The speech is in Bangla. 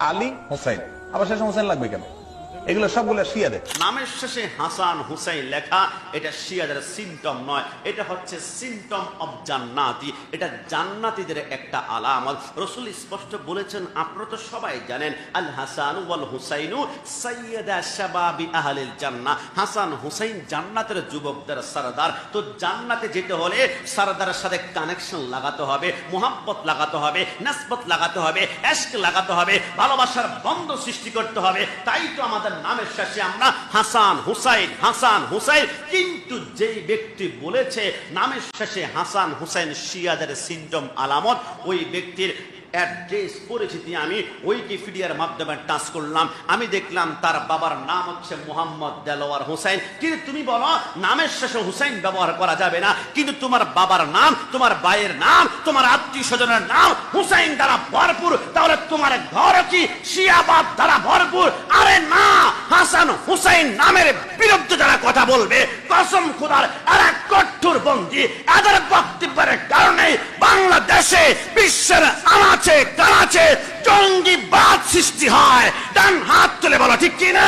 আলী হোসেন। আবার শেষে হোসেন লাগবে কেন? এগুলো সবগুলো শিয়াদের। নামের শেষে হাসান হুসাইন লেখা, এটা শিয়াদের সিমটম নয়, এটা হচ্ছে সিমটম অব জান্নাতি। এটা জান্নাতীদের একটা আলামত। রসুল স্পষ্ট বলেছেন, আপনারা তো সবাই জানেন, আল হাসান ওয়াল হুসাইনু সাইয়্যিদা শাবাবি আহলিল জান্নাহ হাসান হুসাইন জান্নাতের যুবকদের সরদার। তো জান্নাতে যেতে হলে সরদারের সাথে কানেকশন লাগাতে হবে, মোহাব্বত লাগাতে হবে, নাসবত লাগাতে হবে, এশক লাগাতে হবে, ভালোবাসার বন্ধ সৃষ্টি করতে হবে। তাই তো আমাদের নামের শেষে আমরা হাসান হুসাইন হাসান হুসাইন। কিন্তু যেই ব্যক্তি বলেছে নামের শেষে হাসান হুসাইন শিয়াদের সিন্টম আলামত, ওই ব্যক্তির অ্যাড্রেস পরিচিতি আমি উইকিপিডিয়ার মাধ্যমে টাচ করলাম। আমি দেখলাম তার বাবার নাম হচ্ছে মোহাম্মদ দেলোয়ার হুসাইন। কিন্তু তুমি বলো, নামের শেষে হুসাইন ব্যবহার করা যাবে না। কিন্তু তোমার বাবার নাম, তোমার ভাইয়ের নাম, তোমার আত্মীয় স্বজনের নাম হুসাইন দ্বারা ভরপুর। তাহলে তোমার ঘর কি? শিয়াবাদ দ্বারা ভরপুর। হাসান হুসাইন নামের বিরুদ্ধে যারা কথা বলবে, কসম খুদার এক কঠোর বন্দী এদের বক্তব্যের কারণে বাংলাদেশে বিশ্বের আনাচে কানাচে জঙ্গিবাদ সৃষ্টি হয়। ডান হাত তুলে বলো, ঠিক কিনা?